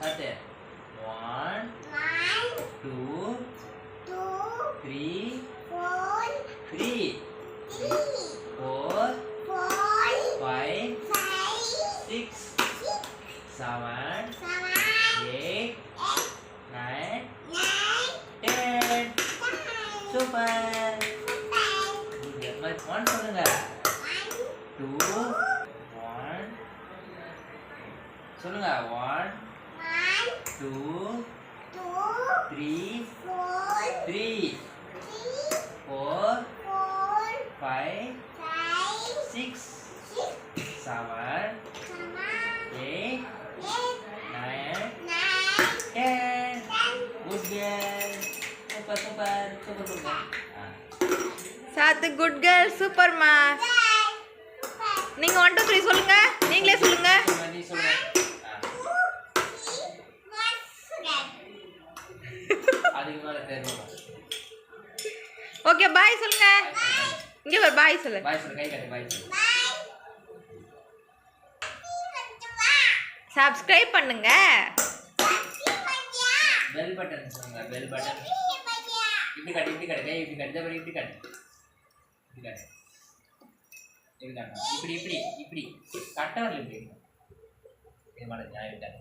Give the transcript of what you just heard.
பார்த்து one two three three four five six seven eight nine ten super one சொல்லுங்க two one சொல்லுங்க one two three three four five six seven eight nine ten good girl super super super super ஆ சாத்து good girl சூப்பர்மா நீங்க one two three சொல்லுங்க நீங்களே சொல்லுங்க சொல்லுங்க, நீ சொல்லுங்க ஆ, அதுக்கு மேல தெரியணும் ஓகே பாய் சொல்லுங்க. இங்க ஒரு பாய் சொல்லு. பாய் சொல்லு கை காட்டு பாய் சப்ஸ்கிரைப் பண்ணுங்க. பெல் பட்டன் சொல்லுங்க பெல் பட்டன் இப்படி காட்டு இப்படி காட்டு கை இப்படி காட்டு பாரு, இப்படி காட்டு. இப்படி காட்டு. இப்படி காட்டு. இப்படி இப்படி இப்படி. கட்டவரில் இப்படி. இது மாதிரி நியாயம்.